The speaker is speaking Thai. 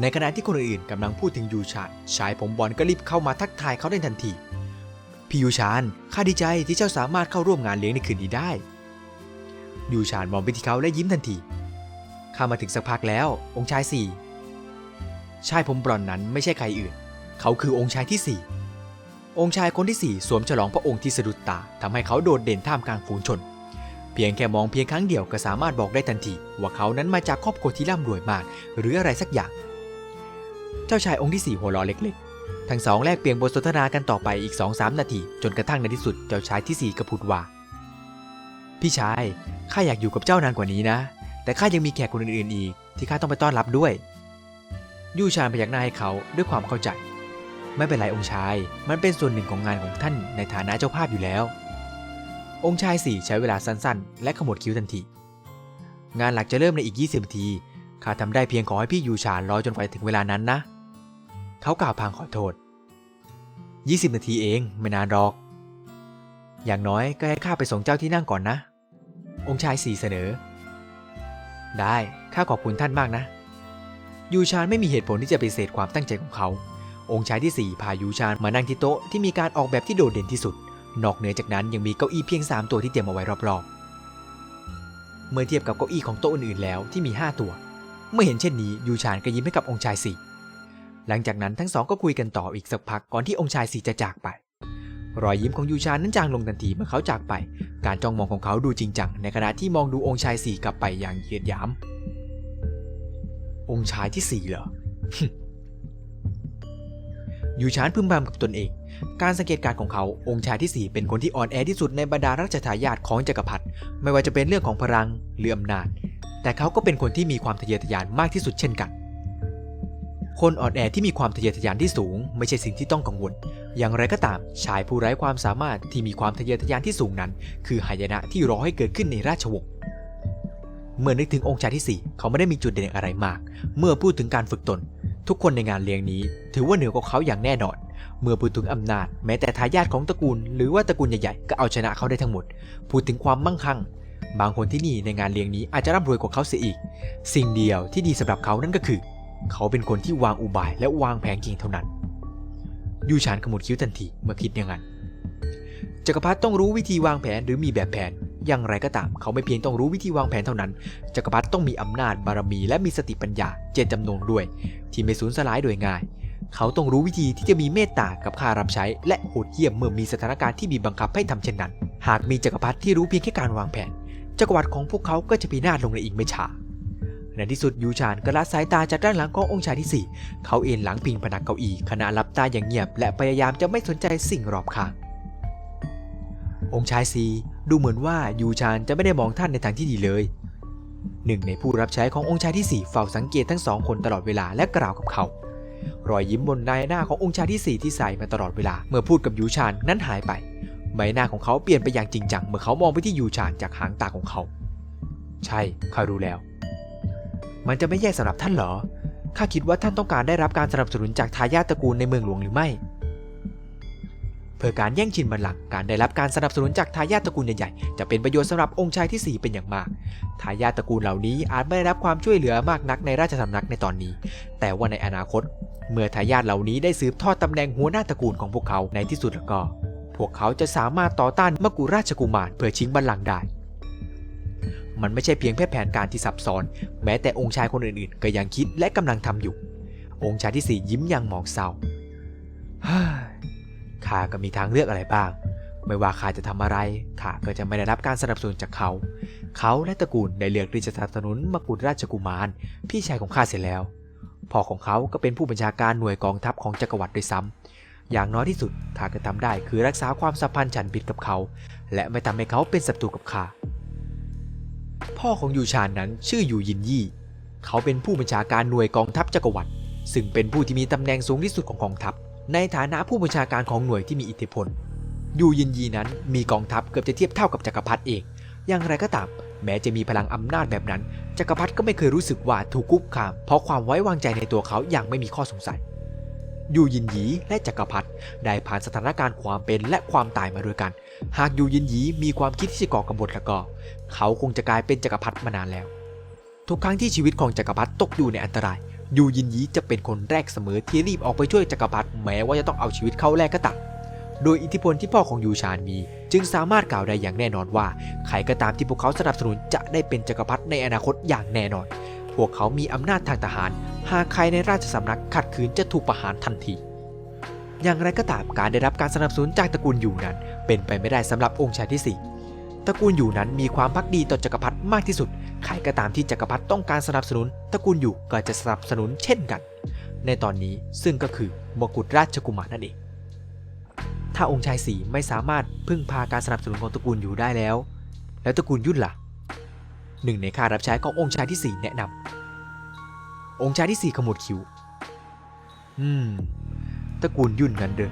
ในขณะที่คนอื่นๆกำลังพูดถึงยูชานชายผมบอลก็รีบเข้ามาทักทายเขาได้ทันที พี่ยูชานข้าดีใจที่เจ้าสามารถเข้าร่วมงานเลี้ยงในคืนนี้ได้ ยูชานมองไปที่เขาและยิ้มทันที ข้ามาถึงสักพักแล้ว องค์ชายสี่ชายผมบอนนั้นไม่ใช่ใครอื่น เขาคือองค์ชายที่สี่องค์ชายคนที่สี่สวมฉลองพระองค์ที่สะดุดตาทำให้เขาโดดเด่นท่ามกลางฝูงชน เพียงแค่มองเพียงครั้งเดียวก็สามารถบอกได้ทันที ว่าเขานั้นมาจากครอบครัวที่ร่ำรวยมาก หรืออะไรสักอย่าง เจ้าชายองค์ที่สี่หัวเราะเล็กๆ ทั้งสองแลกเปลี่ยนบทสนทนากันต่อไปอีก2องสานาที จนกระทั่งในที่สุดเจ้าชายที่สี่ก็พูดว่า พี่ชาย ข้าอยากอยู่กับเจ้านานกว่านี้นะ แต่ข้ายังมีแขกคนอื่นๆอีก ที่ข้าต้องไปต้อนรับด้วย ยูชานพยักหน้าให้เขาด้วยความเข้าใจ ไม่เป็นไรองค์ชาย มันเป็นส่วนหนึ่งของงานของท่านในฐานะเจ้าภาพอยู่แล้ว องค์ชายสี่ใช้เวลาสั้นๆ และขมวดคิ้วทันที งานหลักจะเริ่มในอีก 20นาทีข้าทำได้เพียงขอให้พี่ยูชานรอจนกว่าจะถึงเวลานั้นนะ เขากล่าวพางขอโทษ 20 นาทีเองไม่นานหรอก อย่างน้อยก็ให้ข้าไปส่งเจ้าที่นั่งก่อนนะ องค์ชายสี่เสนอ ได้ข้าขอบคุณท่านมากนะ ยูชานไม่มีเหตุผลที่จะปฏิเสธความตั้งใจของเขา องค์ชายที่สี่พายูชานมานั่งที่โต๊ะที่มีการออกแบบที่โดดเด่นที่สุด นอกเหนือจากนั้นยังมีเก้าอี้เพียง 3 ตัวที่เตรียมเอาไว้รอบๆ เมื่อเทียบกับเก้าอี้ของโต๊ะอื่นๆแล้วที่มี 5 ตัว เมื่อเห็นเช่นนี้ยูชานก็ยิ้มให้กับองค์ชายสี่ หลังจากนั้นทั้งสองก็คุยกันต่ออีกสักพักก่อนที่องค์ชายสี่จะจากไป รอยยิ้มของยูชานนั้นจางลงทันทีเมื่อเขาจากไป การจ้องมองของเขาดูจริงจังในขณะที่มองดูองค์ชายสี่กลับไปอย่างเหยียดหยาม องค์ชายที่สี่เหรอยูชานพึมพำกับตนเอง การสังเกตการของเขา องค์ชายที่ 4 เป็นคนที่อ่อนแอที่สุดในบรรดาราชทายาทของจักรพรรดิ ไม่ว่าจะเป็นเรื่องของพลังหรืออำนาจ แต่เขาก็เป็นคนที่มีความทะเยอทะยานมากที่สุดเช่นกัน คนอ่อนแอที่มีความทะเยอทะยานที่สูง ไม่ใช่สิ่งที่ต้องกังวล อย่างไรก็ตาม ชายผู้ไร้ความสามารถที่มีความทะเยอทะยานที่สูงนั้น คือหายนะที่รอให้เกิดขึ้นในราชวงศ์เมื่อนึกถึงองค์ชายที่ 4 เขาไม่ได้มีจุดเด่นอะไรมาก เมื่อพูดถึงการฝึกตน ทุกคนในงานเลี้ยงนี้ ถือว่าเหนือกว่าเขาอย่างแน่นอน เมื่อพูดถึงอำนาจ แม้แต่ทายาทของตระกูล หรือว่าตระกูลใหญ่ๆก็เอาชนะเขาได้ทั้งหมด พูดถึงความมั่งคั่ง บางคนที่นี่ในงานเลี้ยงนี้อาจจะร่ำรวยกว่าเขาเสียอีก สิ่งเดียวที่ดีสำหรับเขานั่นก็คือ เขาเป็นคนที่วางอุบายและวางแผนเก่งเท่านั้น ยูชานขมุดคิ้วทันทีเมื่อคิดอย่างนั้น จักรพรรดิต้องรู้วิธีวางแผนหรือมีแบบแผน อย่างไรก็ตาม เขาไม่เพียงต้องรู้วิธีวางแผนเท่านั้น จักรพรรดิต้องมีอำนาจบารมี และมีสติปัญญาเจตจำนงด้วย ที่ไม่สูญสลายโดยง่าย เขาต้องรู้วิธีที่จะมีเมตตากับข้ารับใช้ และโหดเยี่ยมเมื่อมีสถานการณ์ที่มีบังคับให้ทำเช่นนั้น หากมีจักรพรรดิที่รู้เพียงแค่การวางแผน จักรวรรดิของพวกเขาก็จะพินาศลงในอีกไม่ช้า ในที่สุดยูชานก็ละสายตาจากด้านหลังขององค์ชายที่สี่เขาเอ็นหลังพิงพนักเก้าอี้ขณะหลับตาอย่างเงียบ และพยายามจะไม่สนใจสิ่งรอบข้าง องค์ชายซีดูเหมือนว่ายูชานจะไม่ได้มองท่านในทางที่ดีเลยหนึ่งในผู้รับใช้ขององค์ชายที่สี่เฝ้าสังเกตทั้งสองคนตลอดเวลาและกล่าวกับเขา รอยยิ้มบนใบหน้าขององค์ชายที่สี่ที่ใส่มาตลอดเวลาเมื่อพูดกับยูชานนั้นหายไป ใบหน้าของเขาเปลี่ยนไปอย่างจริงจังเมื่อเขามองไปที่ยูชานจากหางตาของเขา ใช่ข้ารู้แล้ว มันจะไม่แย่สำหรับท่านเหรอ ข้าคิดว่าท่านต้องการได้รับการสนับสนุนจากทายาทตระกูลในเมืองหลวงหรือไม่ เพื่อการแย่งชิงบัลลังก์การได้รับการสนับสนุนจากทายาทตระกูลใหญ่ๆ จะเป็นประโยชน์สำหรับองค์ชายที่ 4 เป็นอย่างมาก ทายาทตระกูลเหล่านี้อาจไม่ได้รับความช่วยเหลือมากนักในราชสำนักในตอนนี้ แต่ว่าในอนาคต เมื่อทายาทเหล่านี้ได้สืบทอดตำแหน่งหัวหน้าตระกูลของพวกเขาในที่สุดแล้วก็ พวกเขาจะสามารถต่อต้านมกุฎราชกุมารเพื่อชิงบัลลังก์ได้ มันไม่ใช่เพียงแค่แผนการที่ซับซ้อน แม้แต่องค์ชายคนอื่นๆ ก็ยังคิดและกำลังทำอยู่ องค์ชายที่สี่ยิ้มอย่างหมองเศร้าข้าก็มีทางเลือกอะไรบ้าง ไม่ว่าข้าจะทำอะไรข้าก็จะไม่ได้รับการสนับสนุนจากเขา เขาและตระกูลได้เลือกที่จะสนับสนุนมกุฎราชกุมาร พี่ชายของข้าเสร็จแล้วพ่อของเขาก็เป็นผู้บัญชาการหน่วยกองทัพของจักรวรรดิด้วยซ้ำอย่างน้อยที่สุดข้าก็ทำได้คือรักษาความสัมพันธ์ฉันบิดกับเขา และไม่ทำให้เขาเป็นศัตรูกับข้า พ่อของยูชานนั้นชื่อยูยินยี่ เขาเป็นผู้บัญชาการหน่วยกองทัพจักรวรรดิซึ่งเป็นผู้ที่มีตำแหน่งสูงที่สุดของกองทัพ ในฐานะผู้บัญชาการของหน่วยที่มีอิทธิพล ยูยินยีนั้นมีกองทัพเกือบจะเทียบเท่ากับจักรพรรดิเอง อย่างไรก็ตาม แม้จะมีพลังอำนาจแบบนั้น จักรพรรดิก็ไม่เคยรู้สึกว่าถูกคุกคาม เพราะความไว้วางใจในตัวเขาอย่างไม่มีข้อสงสัย ยูยินยีและจักรพรรดิได้ผ่านสถานการณ์ความเป็นและความตายมาด้วยกัน หากยูยินยีมีความคิดที่จะก่อกบฏแล้วก็ เขาคงจะกลายเป็นจักรพรรดิมานานแล้ว ทุกครั้งที่ชีวิตของจักรพรรดิตกอยู่ในอันตรายยูยินยีจะเป็นคนแรกเสมอที่รีบออกไปช่วยจักรพรรดิแม้ว่าจะต้องเอาชีวิตเข้าแลกก็ตามโดยอิทธิพลที่พ่อของยูชานมี จึงสามารถกล่าวได้อย่างแน่นอนว่า ใครก็ตามที่พวกเขาสนับสนุนจะได้เป็นจักรพรรดิในอนาคตอย่างแน่นอน พวกเขามีอำนาจทางทหาร หากใครในราชสำนักขัดขืนจะถูกประหารทันที อย่างไรก็ตามการได้รับการสนับสนุนจากตระกูลอยู่นั้น เป็นไปไม่ได้สำหรับองค์ชายที่สี่ตระกูลอยู่นั้นมีความพักดีต่อจักรพรรดิมากที่สุด ใครก็ตามที่จักรพรรดิต้องการสนับสนุนตระกูลอยู่ก็จะสนับสนุนเช่นกัน ในตอนนี้ซึ่งก็คือมกุฎราชกุมารนั่นเอง ถ้าองค์ชายสีไม่สามารถพึ่งพาการสนับสนุนของตระกูลอยู่ได้แล้ว แล้วตระกูลยุ่นล่ะหนึ่งในข้ารับใช้ขององค์ชายที่สี่แนะนำ องค์ชายที่สี่ขมวดคิ้ว อืมตระกูลยุ่นกันเด้อ